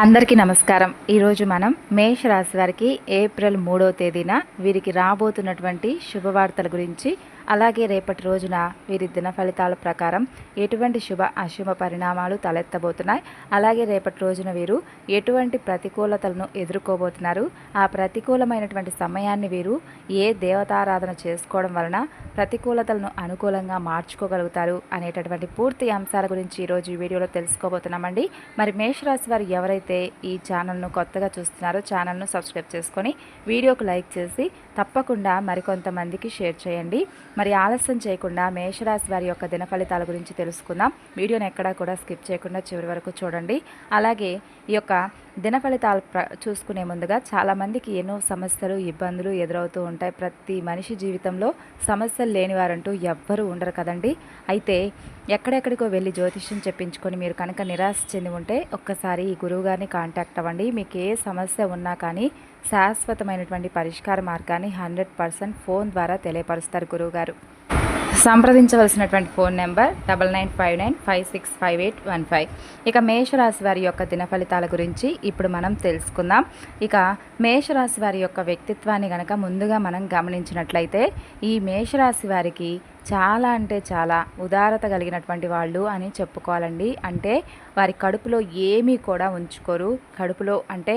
అందరికీ నమస్కారం. ఈరోజు మనం మేషరాశి వారికి ఏప్రిల్ మూడో తేదీన వీరికి రాబోతున్నటువంటి శుభవార్తల గురించి అలాగే రేపటి రోజున వీరి దిన ఫలితాల ప్రకారం ఎటువంటి శుభ అశుభ పరిణామాలు తలెత్తబోతున్నాయి. అలాగే రేపటి రోజున వీరు ఎటువంటి ప్రతికూలతలను ఎదుర్కోబోతున్నారు. ఆ ప్రతికూలమైనటువంటి సమయాన్ని వీరు ఏ దేవతారాధన చేసుకోవడం వలన ప్రతికూలతలను అనుకూలంగా మార్చుకోగలుగుతారు అనేటటువంటి పూర్తి అంశాల గురించి ఈరోజు ఈ వీడియోలో తెలుసుకోబోతున్నామండి. మరి మేషరాశి వారు ఎవరైతే ఈ ఛానల్ను కొత్తగా చూస్తున్నారో ఛానల్ను సబ్స్క్రైబ్ చేసుకొని వీడియోకు లైక్ చేసి తప్పకుండా మరికొంతమందికి షేర్ చేయండి. మరి ఆలస్యం చేయకుండా మేషరాశి వారి యొక్క దిన ఫలితాల గురించి తెలుసుకుందాం. వీడియోని ఎక్కడా కూడా స్కిప్ చేయకుండా చివరి వరకు చూడండి. అలాగే ఈ యొక్క దిన ఫలితాలు ప్ర చూసుకునే ముందుగా చాలామందికి ఎన్నో సమస్యలు ఇబ్బందులు ఎదురవుతూ ఉంటాయి. ప్రతి మనిషి జీవితంలో సమస్యలు లేనివారంటూ ఎవ్వరూ ఉండరు కదండి. అయితే ఎక్కడెక్కడికో వెళ్ళి జ్యోతిష్యం చెప్పించుకొని మీరు కనుక నిరాశ చెంది ఉంటే ఒక్కసారి ఈ గురువుగారిని కాంటాక్ట్ అవ్వండి. మీకు ఏ సమస్య ఉన్నా కానీ శాశ్వతమైనటువంటి పరిష్కార మార్గాన్ని హండ్రెడ్ పర్సెంట్ ఫోన్ ద్వారా తెలియపరుస్తారు గురువుగారు సంప్రదించవలసినటువంటి phone number double nine five nine five six five eight one five. ఇక మేషరాశి వారి యొక్క దిన ఫలితాల గురించి ఇప్పుడు మనం తెలుసుకుందాం. ఇక మేషరాశి వారి యొక్క వ్యక్తిత్వాన్ని గనక ముందుగా మనం గమనించినట్లయితే ఈ మేషరాశి వారికి చాలా అంటే చాలా ఉదారత కలిగినటువంటి వాళ్ళు అని చెప్పుకోవాలండి. అంటే వారి కడుపులో ఏమీ కూడా ఉంచుకోరు. కడుపులో అంటే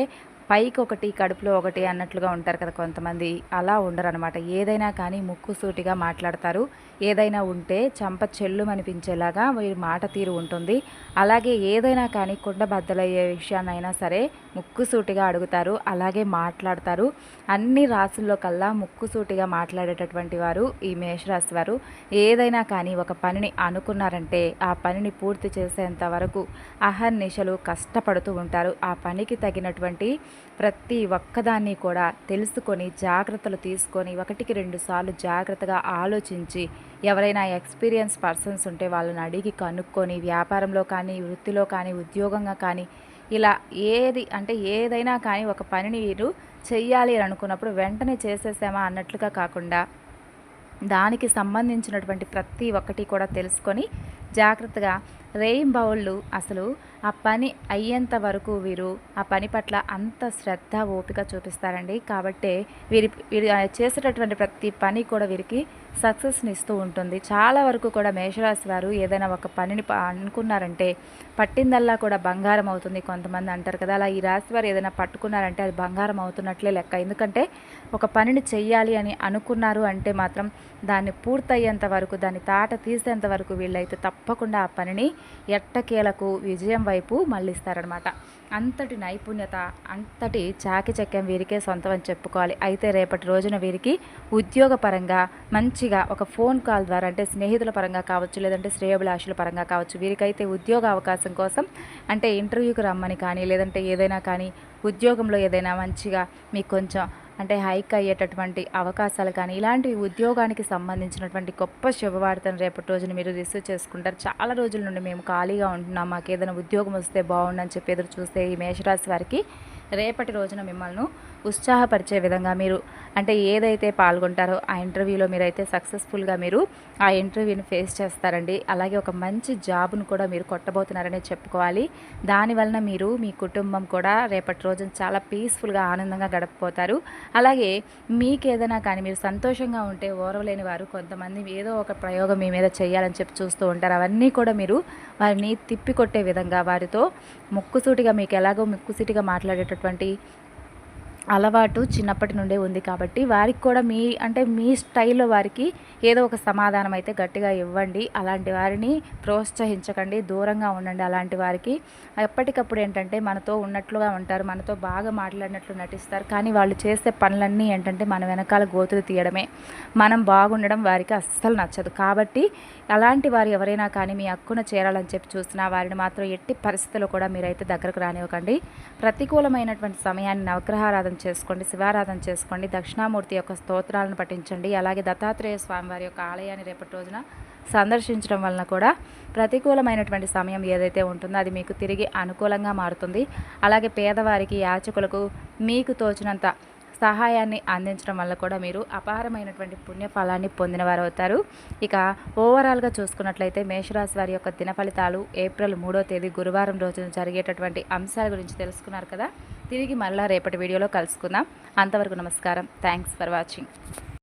పైకి ఒకటి కడుపులో ఒకటి అన్నట్లుగా ఉంటారు కదా కొంతమంది. అలా ఉండరు అనమాట ఏదైనా కానీ ముక్కు సూటిగా మాట్లాడతారు. ఏదైనా ఉంటే చంప చెల్లు అనిపించేలాగా వీరి మాట తీరు ఉంటుంది. అలాగే ఏదైనా కానీ కుండ బద్దలయ్యే విషయాన్నైనా సరే ముక్కు సూటిగా అడుగుతారు. అలాగే మాట్లాడతారు. అన్ని రాసుల్లో కల్లా ముక్కు సూటిగా మాట్లాడేటటువంటి వారు ఈ మేషరాశి వారు. ఏదైనా కానీ ఒక పనిని అనుకున్నారంటే ఆ పనిని పూర్తి చేసేంత వరకు అహర్నిశలు కష్టపడుతూ ఉంటారు. ఆ పనికి తగినటువంటి ప్రతి ఒక్కదాన్ని కూడా తెలుసుకొని జాగ్రత్తలు తీసుకొని ఒకటికి రెండు సార్లు జాగ్రత్తగా ఆలోచించి ఎవరైనా ఎక్స్పీరియన్స్ పర్సన్స్ ఉంటే వాళ్ళని అడిగి కనుక్కొని వ్యాపారంలో కానీ వృత్తిలో కానీ ఉద్యోగంగా కానీ ఇలా ఏది అంటే ఏదైనా కానీ ఒక పనిని మీరు చెయ్యాలి అని అనుకున్నప్పుడు వెంటనే చేసేసామా అన్నట్లుగా కాకుండా దానికి సంబంధించినటువంటి ప్రతి ఒక్కటి కూడా తెలుసుకొని జాగ్రత్తగా బౌళ్ళు అసలు ఆ పని అయ్యేంత వరకు వీరు ఆ పని పట్ల అంత శ్రద్ధ ఓపిక చూపిస్తారండి. కాబట్టి వీరి వీరు చేసేటటువంటి ప్రతి పని కూడా వీరికి సక్సెస్ని ఇస్తూ ఉంటుంది. చాలా వరకు కూడా మేషరాశి వారు ఏదైనా ఒక పనిని అనుకున్నారంటే పట్టిందల్లా కూడా బంగారం అవుతుంది. కొంతమంది అంటారు కదా అలా ఈ రాశి వారు ఏదైనా పట్టుకున్నారంటే అది బంగారం అవుతున్నట్లే లెక్క. ఎందుకంటే ఒక పనిని చెయ్యాలి అని అనుకున్నారు అంటే మాత్రం దాన్ని పూర్తయ్యేంత వరకు దాన్ని తాట తీసేంత వరకు వీళ్ళైతే తప్పకుండా ఆ పనిని ఎట్టకేలకు విజయం వైపు మళ్ళిస్తారనమాట అంతటి నైపుణ్యత అంతటి చాకిచక్యం వీరికే సొంతం అని చెప్పుకోవాలి. అయితే రేపటి రోజున వీరికి ఉద్యోగపరంగా మంచిగా ఒక ఫోన్ కాల్ ద్వారా అంటే స్నేహితుల పరంగా కావచ్చు లేదంటే శ్రేయభిలాషుల పరంగా కావచ్చు వీరికైతే ఉద్యోగ అవకాశం కోసం అంటే ఇంటర్వ్యూకి రమ్మని కానీ లేదంటే ఏదైనా కానీ ఉద్యోగంలో ఏదైనా మంచిగా మీకు కొంచెం అంటే హైక్ అయ్యేటటువంటి అవకాశాలు కానీ ఇలాంటి ఉద్యోగానికి సంబంధించినటువంటి గొప్ప శుభవార్తను రేపటి రోజున మీరు రిసీవ్ చేసుకుంటారు. చాలా రోజుల నుండి మేము ఖాళీగా ఉంటున్నాం. మాకు ఏదైనా ఉద్యోగం వస్తే బాగుండని చెప్పి ఎదురు చూస్తే ఈ మేషరాశి వారికి రేపటి రోజున మిమ్మల్ని ఉత్సాహపరిచే విధంగా మీరు అంటే ఏదైతే పాల్గొంటారో ఆ ఇంటర్వ్యూలో మీరైతే సక్సెస్ఫుల్గా మీరు ఆ ఇంటర్వ్యూని ఫేస్ చేస్తారండి. అలాగే ఒక మంచి జాబ్ను కూడా మీరు కొట్టబోతున్నారనే చెప్పుకోవాలి. దానివలన మీరు మీ కుటుంబం కూడా రేపటి రోజున చాలా పీస్ఫుల్గా ఆనందంగా గడపపోతారు అలాగే మీకు ఏదైనా కానీ మీరు సంతోషంగా ఉంటే ఓరవలేని వారు కొంతమంది ఏదో ఒక ప్రయోగం మీ మీద చేయాలని చెప్పి చూస్తూ ఉంటారు. అవన్నీ కూడా మీరు వారిని తిప్పికొట్టే విధంగా వారితో ముక్కుసూటిగా మీకు ఎలాగో ముక్కుసూటిగా మాట్లాడేటటువంటి అలవాటు చిన్నప్పటి నుండే ఉంది కాబట్టి వారికి కూడా మీ అంటే మీ స్టైల్లో వారికి ఏదో ఒక సమాధానం అయితే గట్టిగా ఇవ్వండి. అలాంటి వారిని ప్రోత్సహించకండి దూరంగా ఉండండి. అలాంటి వారికి ఎప్పటికప్పుడు ఏంటంటే మనతో ఉన్నట్లుగా ఉంటారు మనతో బాగా మాట్లాడినట్లు నటిస్తారు. కానీ వాళ్ళు చేసే పనులన్నీ ఏంటంటే మన వెనకాల గోతులు తీయడమే. మనం బాగుండడం వారికి అస్సలు నచ్చదు. కాబట్టి అలాంటి వారు ఎవరైనా కానీ మీ హక్కున చేరాలని చెప్పి చూసినా వారిని మాత్రం ఎట్టి పరిస్థితుల్లో కూడా మీరైతే దగ్గరకు రానివ్వకండి. ప్రతికూలమైనటువంటి సమయాన్ని నవగ్రహారాధన ఆరాధన చేసుకోండి శివారాధన చేసుకోండి దక్షిణామూర్తి యొక్క స్తోత్రాలను పఠించండి అలాగే దత్తాత్రేయ స్వామివారి యొక్క ఆలయాన్ని రేపటి రోజున సందర్శించడం వలన కూడా ప్రతికూలమైనటువంటి సమయం ఏదైతే ఉంటుందో అది మీకు తిరిగి అనుకూలంగా మారుతుంది. అలాగే పేదవారికి యాచకులకు మీకు తోచినంత సహాయాన్ని అందించడం వల్ల కూడా మీరు అపారమైనటువంటి పుణ్యఫలాన్ని పొందిన వారు అవుతారు. ఇక ఓవరాల్గా చూసుకున్నట్లయితే మేషరాశి వారి యొక్క దిన ఫలితాలు ఏప్రిల్ మూడో తేదీ గురువారం రోజున జరిగేటటువంటి అంశాల గురించి తెలుసుకున్నారు కదా. తిరిగి మళ్ళీ రేపటి వీడియోలో కలుసుకుందాం. అంతవరకు నమస్కారం. Thanks for watching